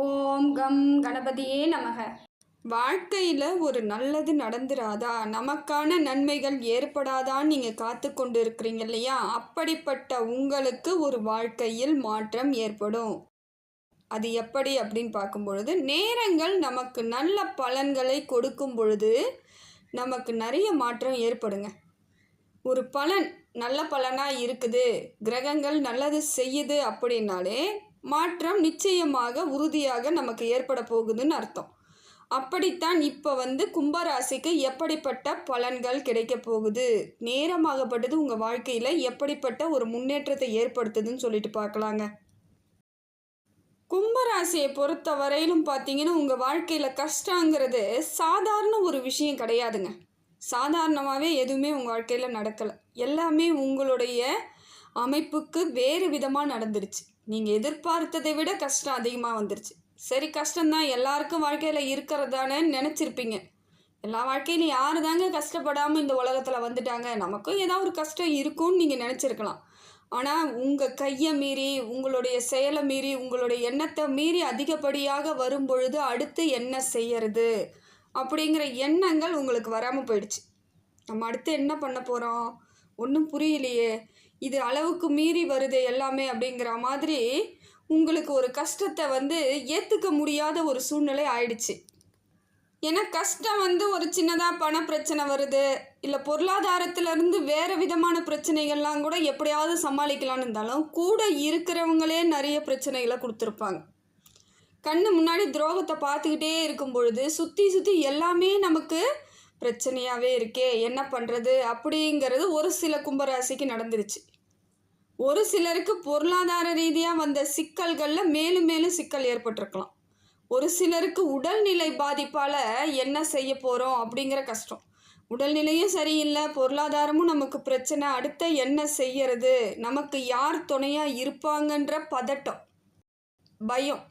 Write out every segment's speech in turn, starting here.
ஓம் come கணபதியே நமக. வாழ்க்கையில் ஒரு நல்லது நடந்துராதா? நமக்கான நன்மைகள் ஏற்படாதான்னு நீங்கள் காத்து கொண்டு இருக்கிறீங்க இல்லையா? அப்படிப்பட்ட உங்களுக்கு ஒரு வாழ்க்கையில் மாற்றம் ஏற்படும். அது எப்படி அப்படின்னு பார்க்கும் பொழுது நேரங்கள் நமக்கு நல்ல பலன்களை கொடுக்கும் பொழுது நமக்கு நிறைய மாற்றம் ஏற்படுங்க. ஒரு பலன் நல்ல பலனாக இருக்குது. கிரகங்கள் நல்லது செய்யுது அப்படின்னாலே மாற்றம் நிச்சயமாக உறுதியாக நமக்கு ஏற்பட போகுதுன்னு அர்த்தம். அப்படித்தான் இப்போ வந்து கும்பராசிக்கு எப்படிப்பட்ட பலன்கள் கிடைக்க போகுது? நேரமாகப்பட்டது உங்கள் வாழ்க்கையில் எப்படிப்பட்ட ஒரு முன்னேற்றத்தை ஏற்படுத்துதுன்னு சொல்லிட்டு பார்க்கலாங்க. கும்பராசியை பொறுத்த வரையிலும் பார்த்தீங்கன்னா உங்கள் வாழ்க்கையில் கஷ்டங்கிறது சாதாரண ஒரு விஷயம் கிடையாதுங்க. சாதாரணமாகவே எதுவுமே உங்கள் வாழ்க்கையில் நடக்கலை. எல்லாமே உங்களுடைய அமைப்புக்கு வேறு விதமாக நடந்துருச்சு. நீங்கள் எதிர்பார்த்ததை விட கஷ்டம் அதிகமாக வந்துருச்சு. சரி கஷ்டம்தான் எல்லாருக்கும் வாழ்க்கையில் இருக்கிறதானே நினச்சிருப்பீங்க. எல்லா வாழ்க்கையிலும் யார் தாங்க கஷ்டப்படாமல் இந்த உலகத்தில் வந்துட்டாங்க? நமக்கும் ஏதாவது ஒரு கஷ்டம் இருக்கும்னு நீங்கள் நினச்சிருக்கலாம். ஆனால் உங்கள் கையை மீறி உங்களுடைய செயலை மீறி உங்களுடைய எண்ணத்தை மீறி அதிகப்படியாக வரும் பொழுது அடுத்து என்ன செய்யறது? அப்படிங்கிற எண்ணங்கள் உங்களுக்கு வராமல் போயிடுச்சு. நம்ம அடுத்து என்ன பண்ண போகிறோம் ஒன்றும் புரியலையே. இது அளவுக்கு மீறி வருது எல்லாமே அப்படிங்கிற மாதிரி உங்களுக்கு ஒரு கஷ்டத்தை வந்து ஏற்றுக்க முடியாத ஒரு சூழ்நிலை ஆயிடுச்சு. ஏன்னா கஷ்டம் வந்து ஒரு சின்னதாக பண பிரச்சனை வருது. இல்லை பொருளாதாரத்திலேருந்து வேறு விதமான பிரச்சனைகள்லாம் கூட எப்படியாவது சமாளிக்கலான்னு இருந்தாலும் கூட இருக்கிறவங்களே நிறைய பிரச்சனைகளை கொடுத்துருப்பாங்க. கண்ணு முன்னாடி துரோகத்தை பார்த்துக்கிட்டே இருக்கும் பொழுது சுற்றி சுற்றி எல்லாமே நமக்கு பிரச்சனையாகவே இருக்கே என்ன பண்ணுறது அப்படிங்கிறது ஒரு சில கும்பராசிக்கு நடந்துருச்சு. ஒரு சிலருக்கு பொருளாதார ரீதியாக வந்த சிக்கல்களில் மேலும் மேலும் சிக்கல் ஏற்பட்டிருக்கலாம். ஒரு சிலருக்கு உடல்நிலை பாதிப்பால் என்ன செய்ய போகிறோம் அப்படிங்கிற கஷ்டம். உடல்நிலையும் சரியில்லை பொருளாதாரமும் நமக்கு பிரச்சனை. அடுத்த என்ன செய்யறது? நமக்கு யார் துணையாக இருப்பாங்கன்ற பதட்டம் பயம்.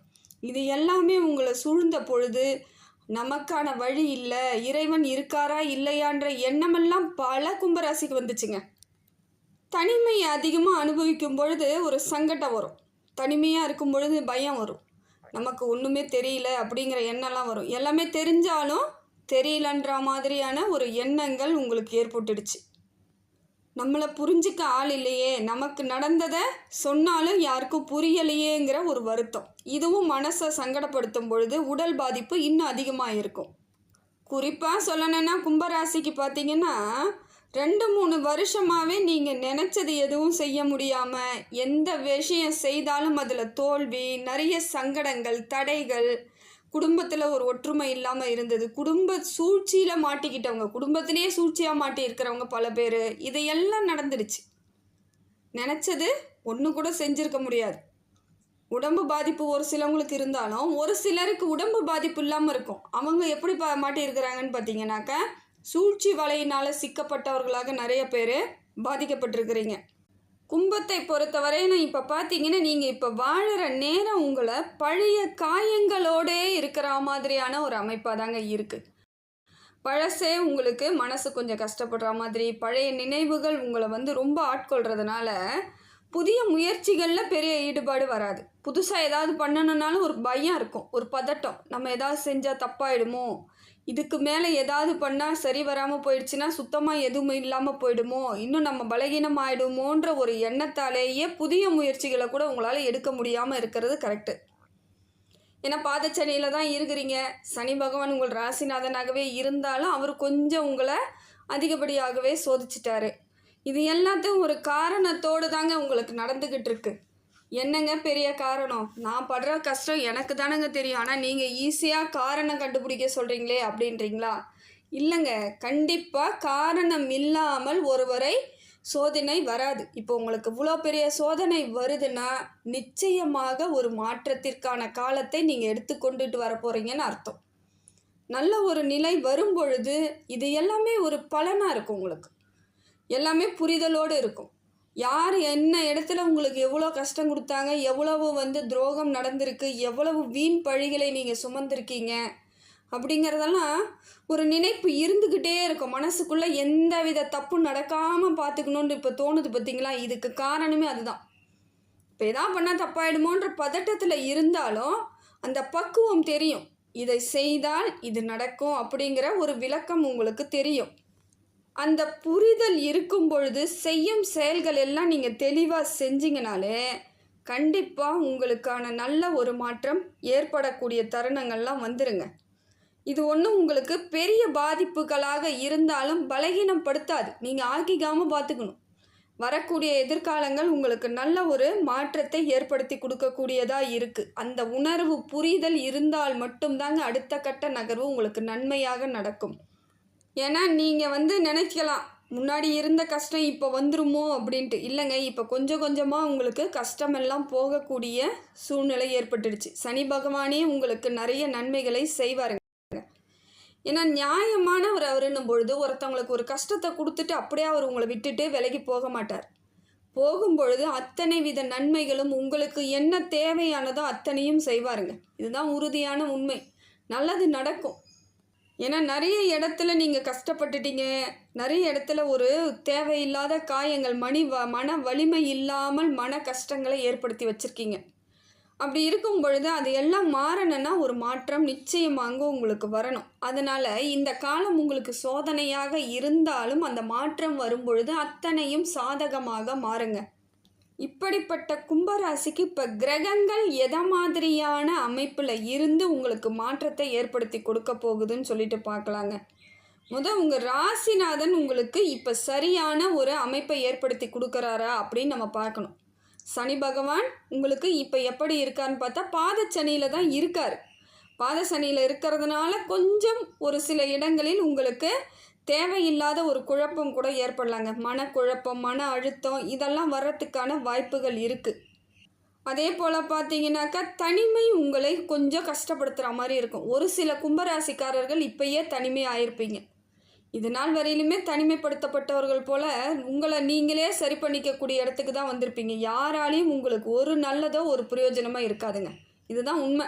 இது எல்லாமே உங்களை சூழ்ந்த பொழுது நமக்கான வழி இல்லை இறைவன் இருக்காரா இல்லையான்ற எண்ணமெல்லாம் பல கும்பராசிக்கு வந்துச்சுங்க. தனிமையை அதிகமாக அனுபவிக்கும் பொழுது ஒரு சங்கடம் வரும். தனிமையாக இருக்கும் பொழுது பயம் வரும். நமக்கு ஒன்றுமே தெரியல அப்படிங்கிற எண்ணம்லாம் வரும். எல்லாமே தெரிஞ்சாலும் தெரியலன்ற மாதிரியான ஒரு எண்ணங்கள் உங்களுக்கு ஏற்பட்டுடுச்சு. நம்மளை புரிஞ்சுக்க ஆள் இல்லையே. நமக்கு நடந்ததை சொன்னாலும் யாருக்கும் புரியலையேங்கிற ஒரு வருத்தம். இதுவும் மனசை சங்கடப்படுத்தும் பொழுது உடல் பாதிப்பு இன்னும் அதிகமாக இருக்கும் குறிப்பாக சொல்லணுன்னா கும்பராசிக்கு பார்த்தீங்கன்னா ரெண்டு மூணு வருஷமாகவே நீங்கள் நினச்சது எதுவும் செய்ய முடியாமல் எந்த விஷயம் செய்தாலும் அதில் தோல்வி நிறைய சங்கடங்கள் தடைகள் குடும்பத்தில் ஒரு ஒற்றுமை இல்லாமல் இருந்தது. குடும்ப சூழ்ச்சியில் மாட்டிக்கிட்டவங்க குடும்பத்திலேயே சூழ்ச்சியாக மாட்டி இருக்கிறவங்க பல பேர் இதையெல்லாம் நடந்துடுச்சு. நினச்சது ஒன்று கூட செஞ்சுருக்க முடியாது. உடம்பு பாதிப்பு ஒரு சிலவங்களுக்கு இருந்தாலும் ஒரு சிலருக்கு உடம்பு பாதிப்பு இல்லாமல் இருக்கும். அவங்க எப்படி பா மாட்டியிருக்கிறாங்கன்னு பார்த்தீங்கன்னாக்கா சூழ்ச்சி வலையினால் சிக்கப்பட்டவர்களாக நிறைய பேர் பாதிக்கப்பட்டிருக்கிறீங்க. கும்பத்தை பொறுத்தவரைன்னு இப்போ பார்த்தீங்கன்னா நீங்கள் இப்போ வாழ்கிற நேரம் உங்களை பழைய காயங்களோடே இருக்கிற மாதிரியான ஒரு அமைப்பாக தாங்க இருக்குது பழசே உங்களுக்கு மனசு கொஞ்சம் கஷ்டப்படுற மாதிரி பழைய நினைவுகள் உங்களை வந்து ரொம்ப ஆட்கொள்கிறதுனால புதிய முயற்சிகளில் பெரிய ஈடுபாடு வராது. புதுசாக ஏதாவது பண்ணணுன்னாலும் ஒரு பயம் இருக்கும் ஒரு பதட்டம். நம்ம ஏதாவது செஞ்சால் தப்பாயிடுமோ? இதுக்கு மேலே ஏதாவது பண்ணால் சரி வராமல் போயிடுச்சுன்னா சுத்தமாக எதுவும் இல்லாமல் போயிடுமோ? இன்னும் நம்ம பலகீனம் ஆயிடுமோன்ற ஒரு எண்ணத்தாலேயே புதிய முயற்சிகளை கூட உங்களால் எடுக்க முடியாமல் இருக்கிறது கரெக்டு ஏன்னா பாதச்சனியில் தான் இருக்கிறீங்க. சனி பகவான் உங்கள் ராசிநாதனாகவே இருந்தாலும் அவர் கொஞ்சம் உங்களை அதிகப்படியாகவே சோதிச்சிட்டாரு. இது எல்லாத்தையும் ஒரு காரணத்தோடு தாங்க உங்களுக்கு நடந்துக்கிட்டு இருக்குது என்னங்க பெரிய காரணம்? நான் படுற கஷ்டம் எனக்கு தானங்க தெரியும். ஆனால் நீங்கள் ஈஸியாக காரணம் கண்டுபிடிக்க சொல்கிறீங்களே அப்படின்றீங்களா? இல்லைங்க. கண்டிப்பாக காரணம் இல்லாமல் ஒருவரை சோதனை வராது. இப்போ உங்களுக்கு இவ்வளோ பெரிய சோதனை வருதுன்னா நிச்சயமாக ஒரு மாற்றத்திற்கான காலத்தை நீங்கள் எடுத்துக்கொண்டுட்டு வர போகிறீங்கன்னு அர்த்தம். நல்ல ஒரு நிலை வரும் பொழுது இது எல்லாமே ஒரு பலனாக இருக்கும் உங்களுக்கு. எல்லாமே புரிதலோடு இருக்கும். யார் என்ன இடத்துல உங்களுக்கு எவ்வளோ கஷ்டம் கொடுத்தாங்க எவ்வளவு வந்து துரோகம் நடந்திருக்கு எவ்வளவு வீண் பழிகளை நீங்கள் சுமந்திருக்கீங்க அப்படிங்கிறதெல்லாம் ஒரு நினைப்பு இருந்துக்கிட்டே இருக்கும். மனசுக்குள்ளே எந்த வித தப்பும் நடக்காமல் பார்த்துக்கணுன்னு இப்போ தோணுது பார்த்தீங்களா இதுக்கு காரணமே அதுதான். இப்போ எதா பண்ணால் தப்பாயிடுமோன்ற பதட்டத்தில் இருந்தாலும் அந்த பக்குவம் தெரியும். இதை செய்தால் இது நடக்கும் அப்படிங்கிற ஒரு விளக்கம் உங்களுக்கு தெரியும். அந்த புரிதல் இருக்கும் பொழுது செய்யும் செயல்கள் எல்லாம் நீங்கள் தெளிவாக செஞ்சீங்கனாலே கண்டிப்பாக உங்களுக்கான நல்ல ஒரு மாற்றம் ஏற்படக்கூடிய தருணங்கள்லாம் வந்துடுங்க இது ஒன்றும் உங்களுக்கு பெரிய பாதிப்புகளாக இருந்தாலும் பலகீனப்படுத்தாது. நீங்கள் ஆக்கிக்காமல் பார்த்துக்கணும் வரக்கூடிய எதிர்காலங்கள் உங்களுக்கு நல்ல ஒரு மாற்றத்தை ஏற்படுத்தி கொடுக்கக்கூடியதாக இருக்குது அந்த உணர்வு புரிதல் இருந்தால் மட்டும்தாங்க அடுத்த கட்ட நகர்வு உங்களுக்கு நன்மையாக நடக்கும். ஏன்னா நீங்கள் வந்து நினைக்கலாம் முன்னாடி இருந்த கஷ்டம் இப்போ வந்துருமோ? அப்படின்ட்டு. இல்லைங்க இப்போ கொஞ்சம் கொஞ்சமாக உங்களுக்கு கஷ்டமெல்லாம் போகக்கூடிய சூழ்நிலை ஏற்பட்டுடுச்சு. சனி பகவானே உங்களுக்கு நிறைய நன்மைகளை செய்வாருங்க. ஏன்னா நியாயமானவர் அவருன்னும் பொழுது ஒருத்தவங்களுக்கு ஒரு கஷ்டத்தை கொடுத்துட்டு அப்படியே அவர் உங்களை விட்டுட்டு விலகி போக மாட்டார். போகும்பொழுது அத்தனை வித நன்மைகளும் உங்களுக்கு என்ன தேவையானதோ அத்தனையும் செய்வாருங்க. இதுதான் உறுதியான உண்மை. நல்லது நடக்கும். ஏன்னா நிறைய இடத்துல நீங்கள் கஷ்டப்பட்டுட்டீங்க. நிறைய இடத்துல ஒரு தேவையில்லாத காயங்கள் மணி வ மன வலிமை இல்லாமல் மன கஷ்டங்களை ஏற்படுத்தி வச்சுருக்கீங்க. அப்படி இருக்கும் பொழுது அது எல்லாம் மாறணும்னா ஒரு மாற்றம் நிச்சயமாக உங்களுக்கு வரணும். அதனால் இந்த காலம் உங்களுக்கு சோதனையாக இருந்தாலும் அந்த மாற்றம் வரும் பொழுது அத்தனையும் சாதகமாக மாறுங்க. இப்படிப்பட்ட கும்பராசிக்கு இப்போ கிரகங்கள் எதை மாதிரியான அமைப்பில் இருந்து உங்களுக்கு மாற்றத்தை ஏற்படுத்தி கொடுக்க போகுதுன்னு சொல்லிட்டு பார்க்கலாங்க. முதல் உங்கள் ராசிநாதன் உங்களுக்கு இப்போ சரியான ஒரு அமைப்பை ஏற்படுத்தி கொடுக்குறாரா அப்படின்னு நம்ம பார்க்கணும். சனி பகவான் உங்களுக்கு இப்போ எப்படி இருக்காருன்னு பார்த்தா பாதச்சனியில் தான் இருக்கார். பாதசனியில் இருக்கிறதுனால கொஞ்சம் ஒரு சில இடங்களில் உங்களுக்கு தேவையில்லாத ஒரு குழப்பம் கூட ஏற்படலாங்க. மனக்குழப்பம் மன அழுத்தம் இதெல்லாம் வர்றதுக்கான வாய்ப்புகள் இருக்குது அதே போல் பார்த்தீங்கன்னாக்கா தனிமை உங்களை கொஞ்சம் கஷ்டப்படுத்துகிற மாதிரி இருக்கும். ஒரு சில கும்பராசிக்காரர்கள் இப்பயே தனிமை ஆயிருப்பீங்க. இது நாள் வரையிலுமே தனிமைப்படுத்தப்பட்டவர்கள் போல் உங்களை நீங்களே சரி பண்ணிக்கக்கூடிய இடத்துக்கு தான் வந்திருப்பீங்க. யாராலையும் உங்களுக்கு ஒரு நல்லதோ ஒரு பிரயோஜனமாக இருக்காதுங்க. இதுதான் உண்மை.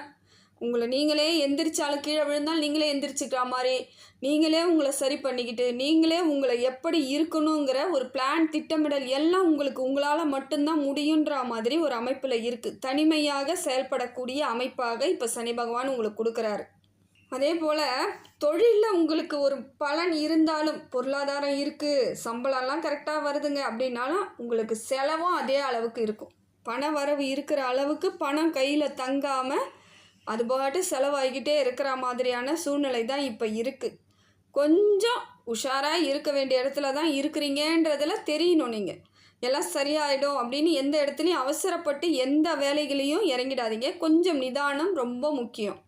உங்களை நீங்களே எந்திரிச்சாலும் கீழே விழுந்தால் நீங்களே எந்திரிச்சுக்கிற மாதிரி நீங்களே உங்களை சரி பண்ணிக்கிட்டு நீங்களே உங்களை எப்படி இருக்கணுங்கிற ஒரு பிளான் திட்டமிடல் எல்லாம் உங்களுக்கு உங்களால் மட்டும்தான் முடியுன்ற மாதிரி ஒரு அமைப்பில் இருக்குது தனிமையாக செயல்படக்கூடிய அமைப்பாக இப்போ சனி பகவான் உங்களுக்கு கொடுக்குறாரு. அதே போல் தொழிலில் உங்களுக்கு ஒரு பலன் இருந்தாலும் பொருளாதாரம் இருக்குது சம்பளம்லாம் கரெக்டாக வருதுங்க அப்படின்னாலும் உங்களுக்கு செலவும் அதே அளவுக்கு இருக்கும். பண வரவு இருக்கிற அளவுக்கு பணம் கையில் தங்காமல் அது பாட்டு செலவாகிக்கிட்டே இருக்கிற மாதிரியான சூழ்நிலை தான் இப்போ இருக்குது கொஞ்சம் உஷாராக இருக்க வேண்டிய இடத்துல தான் இருக்கிறீங்கன்றதில் தெரியணும் நீங்கள் எல்லாம் சரியாயிடும் அப்படின்னு எந்த இடத்துலையும் அவசரப்பட்டு எந்த வேலைகளையும் இறங்கிடாதீங்க. கொஞ்சம் நிதானம் ரொம்ப முக்கியம்.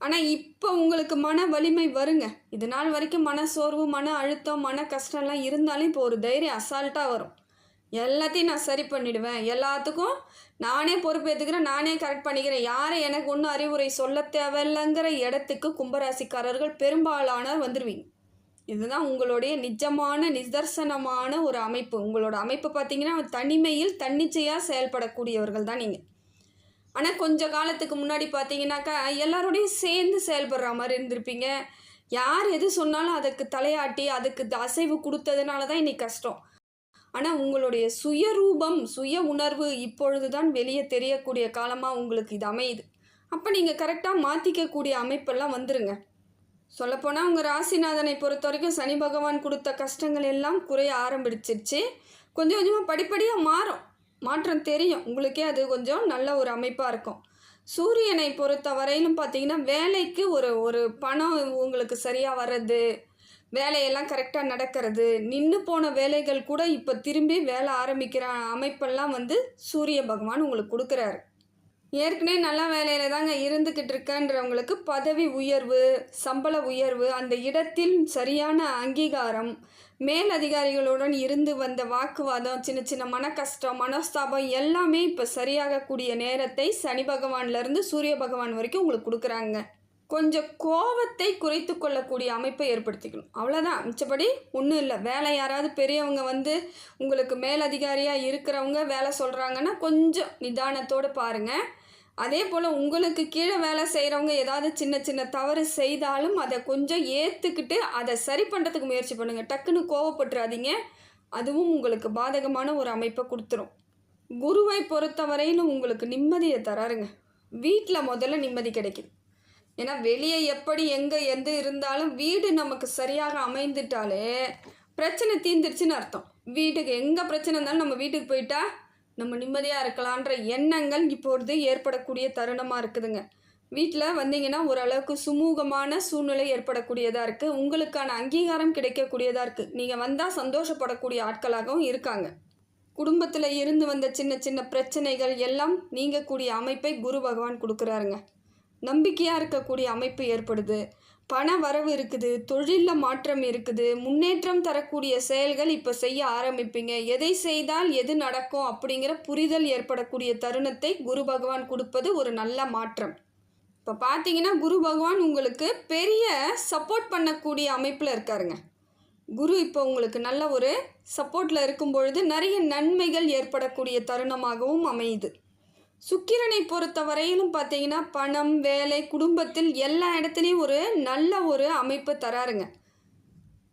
ஆனால் இப்போ உங்களுக்கு மன வலிமை வருங்க. இது நாள் வரைக்கும் மன சோர்வு மன அழுத்தம் மன கஷ்டம்லாம் இருந்தாலும் இப்போ ஒரு தைரியம் அசால்ட்டாக வரும். எல்லாத்தையும் நான் சரி பண்ணிடுவேன். எல்லாத்துக்கும் நானே பொறுப்பேற்றுக்கிறேன் நானே கரெக்ட் பண்ணிக்கிறேன். யாரை எனக்கு ஒன்றும் அறிவுரை சொல்ல தேவையில்லைங்கிற இடத்துக்கு கும்பராசிக்காரர்கள் பெரும்பாலானவர் வந்துடுவீங்க இதுதான் உங்களுடைய நிஜமான நிதர்சனமான ஒரு அமைப்பு. உங்களோட அமைப்பு பார்த்தீங்கன்னா தனிமையில் தன்னிச்சையாக செயல்படக்கூடியவர்கள் தான் நீங்கள் ஆனால் கொஞ்ச காலத்துக்கு முன்னாடி பார்த்தீங்கன்னாக்கா எல்லாரோடையும் சேர்ந்து செயல்படுற மாதிரி இருந்திருப்பீங்க. யார் எது சொன்னாலும் அதுக்கு தலையாட்டி அதுக்கு அசைவு கொடுத்ததுனால தான் இன்னைக்கு கஷ்டம். ஆனால் உங்களுடைய சுயரூபம் சுய உணர்வு இப்பொழுது தான் வெளியே தெரியக்கூடிய காலமாக உங்களுக்கு இது அமையுது. அப்போ நீங்கள் கரெக்டாக மாற்றிக்கக்கூடிய அமைப்பெல்லாம் வந்துருங்க. சொல்லப்போனால் உங்கள் ராசிநாதனை பொறுத்த வரைக்கும் சனி பகவான் கொடுத்த கஷ்டங்கள் எல்லாம் குறைய ஆரம்பிச்சிருச்சு. கொஞ்சம் கொஞ்சமாக படிப்படியாக மாறும். மாற்றம் தெரியும். உங்களுக்கே அது கொஞ்சம் நல்ல ஒரு அமைப்பாக இருக்கும். சூரியனை பொறுத்த வரையிலும் பார்த்தீங்கன்னா வேலைக்கு ஒரு ஒரு பணம் உங்களுக்கு சரியாக வர்றது வேலையெல்லாம் கரெக்டாக நடக்கிறது. நின்று போன வேலைகள் கூட இப்போ திரும்பி வேலை ஆரம்பிக்கிற அமைப்பெல்லாம் வந்து சூரிய பகவான் உங்களுக்கு கொடுக்குறாரு. ஏற்கனவே நல்ல வேலையில் தாங்க இருந்துக்கிட்டு இருக்கன்றவங்களுக்கு பதவி உயர்வு சம்பள உயர்வு அந்த இடத்தில் சரியான அங்கீகாரம் மேல் அதிகாரிகளுடன் இருந்து வந்த வாக்குவாதம் சின்ன சின்ன மன கஷ்டம் மனஸ்தாபம் எல்லாமே இப்போ சரியாகக்கூடிய நேரத்தை சனி பகவான்லேருந்து சூரிய பகவான் வரைக்கும் உங்களுக்கு கொடுக்குறாங்க. கொஞ்சம் கோவத்தை குறைத்து கொள்ளக்கூடிய அமைப்பை ஏற்படுத்திக்கணும். அவ்வளோதான் மிச்சப்படி ஒன்றும் இல்லை. வேலை யாராவது பெரியவங்க வந்து உங்களுக்கு மேலதிகாரியாக இருக்கிறவங்க வேலை சொல்கிறாங்கன்னா கொஞ்சம் நிதானத்தோடு பாருங்கள் அதே போல் உங்களுக்கு கீழே வேலை செய்கிறவங்க ஏதாவது சின்ன சின்ன தவறு செய்தாலும் அதை கொஞ்சம் ஏற்றுக்கிட்டு அதை சரி பண்ணுறதுக்கு முயற்சி பண்ணுங்கள் டக்குன்னு கோவப்பட்டுறாதீங்க. அதுவும் உங்களுக்கு பாதகமான ஒரு அமைப்பை கொடுத்துரும். குருவை பொறுத்தவரையிலும் உங்களுக்கு நிம்மதியை தராருங்க. வீட்டில் முதல்ல நிம்மதி கிடைக்குது. ஏன்னா வெளியே எப்படி எங்கே எந்த இருந்தாலும் வீடு நமக்கு சரியாக அமைந்துட்டாலே பிரச்சனை தீந்துருச்சுன்னு அர்த்தம். வீட்டுக்கு எங்கே பிரச்சனை இருந்தாலும் நம்ம வீட்டுக்கு போயிட்டா நம்ம நிம்மதியாக இருக்கலான்ற எண்ணங்கள் இப்பொழுது ஏற்படக்கூடிய தருணமாக இருக்குதுங்க. வீட்டில் வந்தீங்கன்னா ஓரளவுக்கு சுமூகமான சூழ்நிலை ஏற்படக்கூடியதாக இருக்குது உங்களுக்கான அங்கீகாரம் கிடைக்கக்கூடியதாக இருக்குது நீங்கள் வந்தால் சந்தோஷப்படக்கூடிய ஆட்களாகவும் இருக்காங்க. குடும்பத்தில் இருந்து வந்த சின்ன சின்ன பிரச்சனைகள் எல்லாம் நீங்கக்கூடிய அமைப்பை குரு பகவான் கொடுக்குறாருங்க. நம்பிக்கையாக இருக்கக்கூடிய அமைப்பு ஏற்படுது. பண வரவு இருக்குது தொழிலில் மாற்றம் இருக்குது முன்னேற்றம் தரக்கூடிய செயல்கள் இப்போ செய்ய ஆரம்பிப்பீங்க. எதை செய்தால் எது நடக்கும் அப்படிங்கிற புரிதல் ஏற்படக்கூடிய தருணத்தை குரு பகவான் கொடுப்பது ஒரு நல்ல மாற்றம். இப்போ பார்த்தீங்கன்னா குரு பகவான் உங்களுக்கு பெரிய சப்போர்ட் பண்ணக்கூடிய அமைப்பில் இருக்காருங்க. குரு இப்போ உங்களுக்கு நல்ல ஒரு சப்போர்ட்டில் இருக்கும் பொழுது நிறைய நன்மைகள் ஏற்படக்கூடிய தருணமாகவும் அமையுது. சுக்கிரனை பொறுத்த வரையிலும் பார்த்தீங்கன்னா பணம் வேலை குடும்பத்தில் எல்லா இடத்துலையும் ஒரு நல்ல ஒரு அமைப்பு தராருங்க.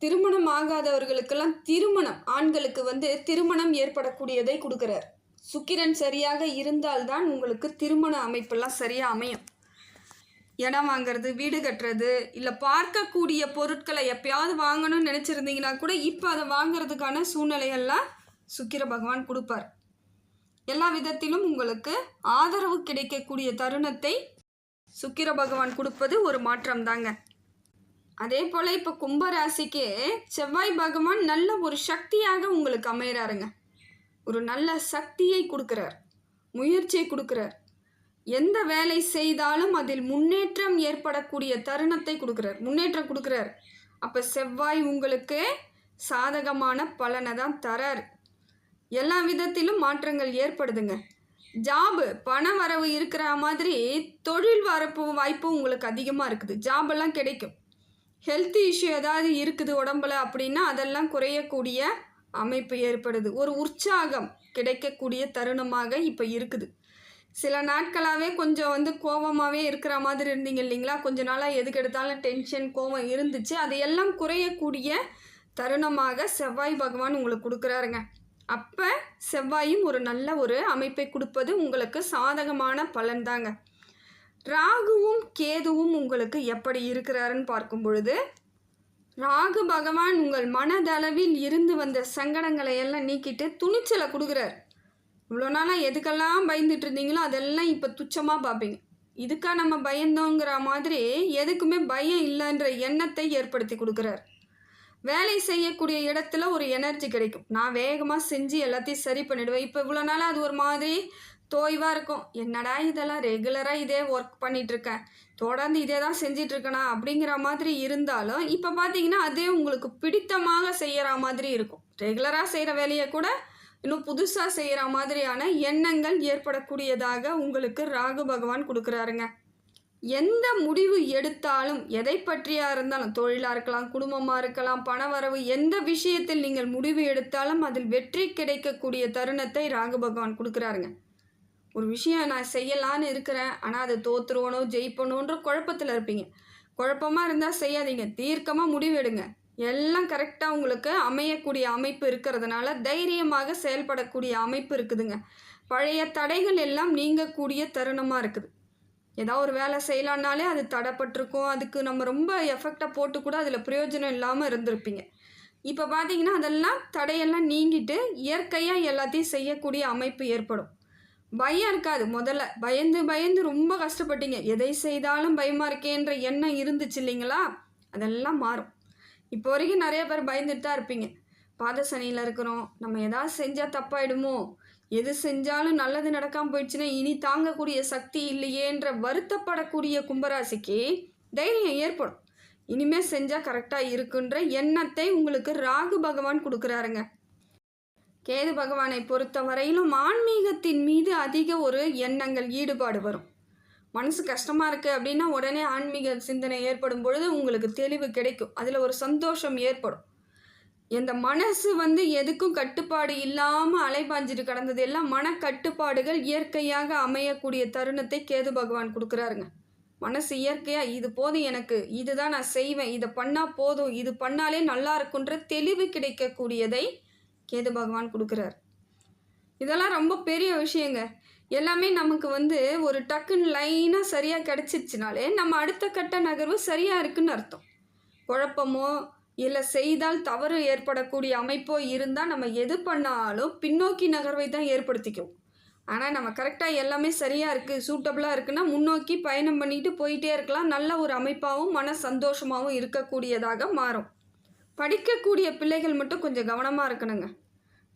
திருமணம் ஆகாதவர்களுக்கெல்லாம் திருமணம் ஆண்களுக்கு வந்து திருமணம் ஏற்படக்கூடியதை கொடுக்குறார். சுக்கிரன் சரியாக இருந்தால்தான் உங்களுக்கு திருமண அமைப்பெல்லாம் சரியாக அமையும். இடம் வாங்குறது வீடு கட்டுறது இல்லை பார்க்கக்கூடிய பொருட்களை எப்பயாவது வாங்கணும்னு நினச்சிருந்தீங்கன்னா கூட இப்போ அதை வாங்குறதுக்கான சூழ்நிலையெல்லாம் சுக்கிர பகவான் கொடுப்பார். எல்லா விதத்திலும் உங்களுக்கு ஆதரவு கிடைக்கக்கூடிய தருணத்தை சுக்கிர பகவான் கொடுப்பது ஒரு மாற்றம் தாங்க அதே போல் இப்போ கும்பராசிக்கு செவ்வாய் பகவான் நல்ல ஒரு சக்தியாக உங்களுக்கு அமைகிறாருங்க ஒரு நல்ல சக்தியை கொடுக்குறார் முயற்சியை கொடுக்குறார். எந்த வேலை செய்தாலும் அதில் முன்னேற்றம் ஏற்படக்கூடிய தருணத்தை கொடுக்குறார் முன்னேற்றம் கொடுக்குறார். அப்போ செவ்வாய் உங்களுக்கு சாதகமான பலனை தான் தரார். எல்லா விதத்திலும் மாற்றங்கள் ஏற்படுதுங்க. ஜாபு பண வரவு இருக்கிற மாதிரி தொழில் வரப்பு வாய்ப்பும் உங்களுக்கு அதிகமாக இருக்குது. ஜாபெல்லாம் கிடைக்கும். ஹெல்த் இஷ்யூ ஏதாவது இருக்குது உடம்புல அப்படின்னா அதெல்லாம் குறையக்கூடிய அமைப்பு ஏற்படுது. ஒரு உற்சாகம் கிடைக்கக்கூடிய தருணமாக இப்போ இருக்குது. சில நாட்களாகவே கொஞ்சம் வந்து கோவமாகவே இருக்கிற மாதிரி இருந்தீங்க இல்லைங்களா? கொஞ்ச நாளாக எதுக்கு எடுத்தாலும் டென்ஷன் கோவம் இருந்துச்சு. அதையெல்லாம் குறையக்கூடிய தருணமாக செவ்வாய் பகவான் உங்களுக்கு கொடுக்குறாருங்க. அப்போ செவ்வாயும் ஒரு நல்ல ஒரு அமைப்பை கொடுப்பது உங்களுக்கு சாதகமான பலன் தாங்க ராகுவும் கேதுவும் உங்களுக்கு எப்படி இருக்கிறாருன்னு பார்க்கும் பொழுது ராகு பகவான் உங்கள் மனதளவில் இருந்து வந்த சங்கடங்களை எல்லாம் நீக்கிட்டு துணிச்சலை கொடுக்குறார். இவ்வளோ நாளாக எதுக்கெல்லாம் பயந்துட்டு இருந்தீங்களோ அதெல்லாம் இப்போ துச்சமாக பார்ப்பீங்க. இதுக்காக நம்ம பயந்தோங்கிற மாதிரி எதுக்குமே பயம் இல்லைன்ற எண்ணத்தை ஏற்படுத்தி கொடுக்குறார். வேலை செய்யக்கூடிய இடத்துல ஒரு எனர்ஜி கிடைக்கும். நான் வேகமாக செஞ்சு எல்லாத்தையும் சரி பண்ணிடுவேன். இப்போ இவ்வளோ நாளாக அது ஒரு மாதிரி தோய்வாக இருக்கும். என்னடா இதெல்லாம் ரெகுலராக இதே ஒர்க் பண்ணிகிட்ருக்கேன் தொடர்ந்து இதே தான் செஞ்சிட்ருக்கேனா அப்படிங்கிற மாதிரி இருந்தாலும் இப்போ பார்த்தீங்கன்னா அதே உங்களுக்கு பிடித்தமாக செய்கிற மாதிரி இருக்கும். ரெகுலராக செய்கிற வேலையை கூட இன்னும் புதுசாக செய்கிற மாதிரியான எண்ணங்கள் ஏற்படக்கூடியதாக உங்களுக்கு ராகு பகவான் கொடுக்குறாருங்க. எந்த முடிவு எடுத்தாலும் எதை பற்றியாக இருந்தாலும் தொழிலாக இருக்கலாம் குடும்பமாக இருக்கலாம் பணவரவு எந்த விஷயத்தில் நீங்கள் முடிவு எடுத்தாலும் அதில் வெற்றி கிடைக்கக்கூடிய தருணத்தை ராகு பகவான் கொடுக்குறாருங்க. ஒரு விஷயம் நான் செய்யலான்னு இருக்கிறேன் ஆனால் அதை தோத்துருவனோ ஜெயிப்பணுன்ற குழப்பத்தில் இருப்பீங்க. குழப்பமாக இருந்தால் செய்யாதீங்க தீர்க்கமாக முடிவெடுங்க எல்லாம் கரெக்டாக உங்களுக்கு அமையக்கூடிய அமைப்பு இருக்கிறதுனால தைரியமாக செயல்படக்கூடிய அமைப்பு இருக்குதுங்க. பழைய தடைகள் எல்லாம் நீங்கக்கூடிய தருணமாக இருக்குது. ஏதாவது ஒரு வேலை செய்யலான்னாலே அது தடைப்பட்டிருக்கும். அதுக்கு நம்ம ரொம்ப எஃபெக்டாக போட்டு கூட அதில் பிரயோஜனம் இல்லாமல் இருந்திருப்பீங்க. இப்போ பார்த்தீங்கன்னா அதெல்லாம் தடையெல்லாம் நீங்கிட்டு இயற்கையாக எல்லாத்தையும் செய்யக்கூடிய அமைப்பு ஏற்படும். பயம் இருக்காது. முதல்ல பயந்து பயந்து ரொம்ப கஷ்டப்பட்டீங்க. எதை செய்தாலும் பயமாக இருக்கேன்ற எண்ணம் இருந்துச்சு இல்லைங்களா? அதெல்லாம் மாறும். இப்போ வரைக்கும் நிறைய பேர் பயந்துட்டு தான் இருப்பீங்க. பாதசனியில் இருக்கிறோம். நம்ம எதாவது செஞ்சால் தப்பாயிடுமோ? எது செஞ்சாலும் நல்லது நடக்காமல் போயிடுச்சுன்னா இனி தாங்கக்கூடிய சக்தி இல்லையேன்ற வருத்தப்படக்கூடிய கும்பராசிக்கு தைரியம் ஏற்படும். இனிமே செஞ்சால் கரெக்டாக இருக்குன்ற எண்ணத்தை உங்களுக்கு ராகு பகவான் கொடுக்குறாருங்க. கேது பகவானை பொறுத்த வரையிலும் ஆன்மீகத்தின் மீது அதிக ஒரு எண்ணங்கள் ஈடுபாடு வரும். மனசு கஷ்டமாக இருக்குது அப்படின்னா உடனே ஆன்மீக சிந்தனை ஏற்படும் பொழுது உங்களுக்கு தெளிவு கிடைக்கும். அதில் ஒரு சந்தோஷம் ஏற்படும். இந்த மனசு வந்து எதுக்கும் கட்டுப்பாடு இல்லாமல் அலைபாஞ்சிட்டு கிடந்தது எல்லாம் மனக்கட்டுப்பாடுகள் இயற்கையாக அமையக்கூடிய தருணத்தை கேது பகவான் கொடுக்குறாருங்க. மனசு இயற்கையாக இது போதும் எனக்கு இதுதான் நான் செய்வேன் இதை பண்ணால் போதும் இது பண்ணாலே நல்லா இருக்குன்ற தெளிவு கிடைக்கக்கூடியதை கேது பகவான் கொடுக்குறார். இதெல்லாம் ரொம்ப பெரிய விஷயங்க. எல்லாமே நமக்கு வந்து ஒரு டக்குன்னு லைனாக சரியாக கிடச்சிருச்சுனாலே நம்ம அடுத்த கட்ட நகர்வு சரியாக இருக்குன்னு அர்த்தம். குழப்பமோ இல்லை செய்தால் தவறு ஏற்படக்கூடிய அமைப்போ இருந்தால் நம்ம எது பண்ணாலும் பின்னோக்கி நகர்வை தான் ஏற்படுத்திக்கும். ஆனால் நம்ம கரெக்டாக எல்லாமே சரியாக இருக்குது சூட்டபுளாக இருக்குன்னா முன்னோக்கி பயணம் பண்ணிட்டு போயிட்டே இருக்கலாம். நல்ல ஒரு அமைப்பாகவும் மன சந்தோஷமாகவும் இருக்கக்கூடியதாக மாறும். படிக்கக்கூடிய பிள்ளைகள் மட்டும் கொஞ்சம் கவனமாக இருக்கணுங்க.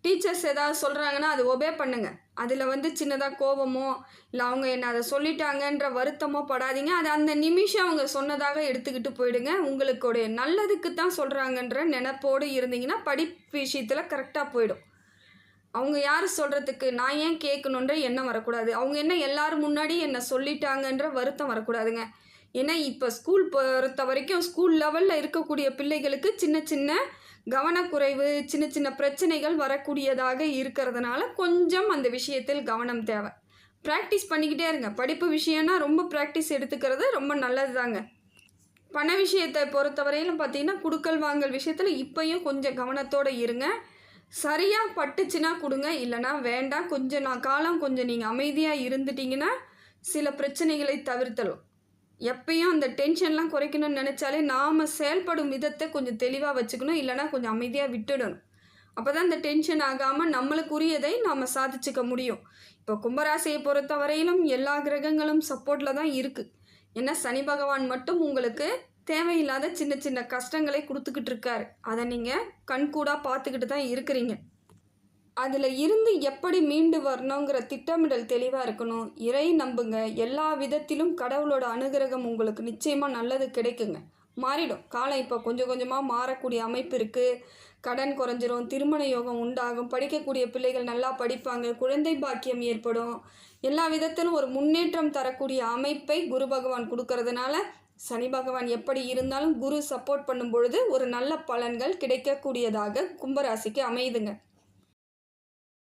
டீச்சர்ஸ் ஏதாவது சொல்கிறாங்கன்னா அது ஒபே பண்ணுங்கள் அதில் வந்து சின்னதாக கோபமோ இல்லை அவங்க என்ன அதை சொல்லிட்டாங்கன்ற வருத்தமோ படாதீங்க. அது அந்த நிமிஷம் அவங்க சொன்னதாக எடுத்துக்கிட்டு போயிடுங்க. உங்களுடைய நல்லதுக்கு தான் சொல்கிறாங்கன்ற நினப்போடு இருந்தீங்கன்னா படிப்பு விஷயத்தில் கரெக்டாக போயிடும். அவங்க யார் சொல்கிறதுக்கு நான் ஏன் கேட்கணுன்ற எண்ணம் வரக்கூடாது. அவங்க என்ன எல்லாரும் முன்னாடி என்னை சொல்லிட்டாங்கன்ற வருத்தம் வரக்கூடாதுங்க. ஏன்னா இப்போ ஸ்கூல் பொறுத்த வரைக்கும் ஸ்கூல் லெவலில் இருக்கக்கூடிய பிள்ளைகளுக்கு சின்ன சின்ன கவனக்குறைவு சின்ன சின்ன பிரச்சனைகள் வரக்கூடியதாக இருக்கிறதுனால கொஞ்சம் அந்த விஷயத்தில் கவனம் தேவை. ப்ராக்டிஸ் பண்ணிக்கிட்டே இருங்க. படிப்பு விஷயம்னா ரொம்ப ப்ராக்டிஸ் எடுத்துக்கிறது ரொம்ப நல்லது தாங்க பண விஷயத்தை பொறுத்தவரையிலும் பார்த்தீங்கன்னா குடுக்கல் வாங்கல் விஷயத்தில் இப்பயும் கொஞ்சம் கவனத்தோடு இருங்க. சரியாக பட்டுச்சுன்னா கொடுங்க. இல்லைனா வேண்டாம். கொஞ்சம் நான் காலம் கொஞ்சம் நீங்கள் அமைதியாக இருந்துட்டீங்கன்னா சில பிரச்சனைகளை தவிர்த்தலும் எப்பயும் அந்த டென்ஷன்லாம் குறைக்கணும்னு நினச்சாலே நாம் செயல்படும் விதத்தை கொஞ்சம் தெளிவாக வச்சுக்கணும் இல்லைனா கொஞ்சம் அமைதியாக விட்டுடணும். அப்போ தான் இந்த டென்ஷன் ஆகாமல் நம்மளுக்குரியதை நாம் சாதிச்சுக்க முடியும். இப்போ கும்பராசியை பொறுத்த வரையிலும் எல்லா கிரகங்களும் சப்போர்ட்டில் தான் இருக்குது ஏன்னா சனி பகவான் மட்டும் உங்களுக்கு தேவையில்லாத சின்ன சின்ன கஷ்டங்களை கொடுத்துக்கிட்டு இருக்காரு. அதை நீங்கள் கண்கூடாக பார்த்துக்கிட்டு தான் இருக்கிறீங்க. அதில் இருந்து எப்படி மீண்டு வரணுங்கிற திட்டமிடல் தெளிவாக இருக்கணும். இறை நம்புங்க. எல்லா விதத்திலும் கடவுளோட அனுகிரகம் உங்களுக்கு நிச்சயமாக நல்லது கிடைக்குங்க. மாறிடும். காலம் இப்போ கொஞ்சம் கொஞ்சமாக மாறக்கூடிய அமைப்பு இருக்குது கடன் குறைஞ்சிரும். திருமண யோகம் உண்டாகும். படிக்கக்கூடிய பிள்ளைகள் நல்லா படிப்பாங்க. குழந்தை பாக்கியம் ஏற்படும். எல்லா விதத்திலும் ஒரு முன்னேற்றம் தரக்கூடிய அமைப்பை குரு பகவான் கொடுக்கறதுனால சனி பகவான் எப்படி இருந்தாலும் குரு சப்போர்ட் பண்ணும் பொழுது ஒரு நல்ல பலன்கள் கிடைக்கக்கூடியதாக கும்பராசிக்கு அமையுதுங்க.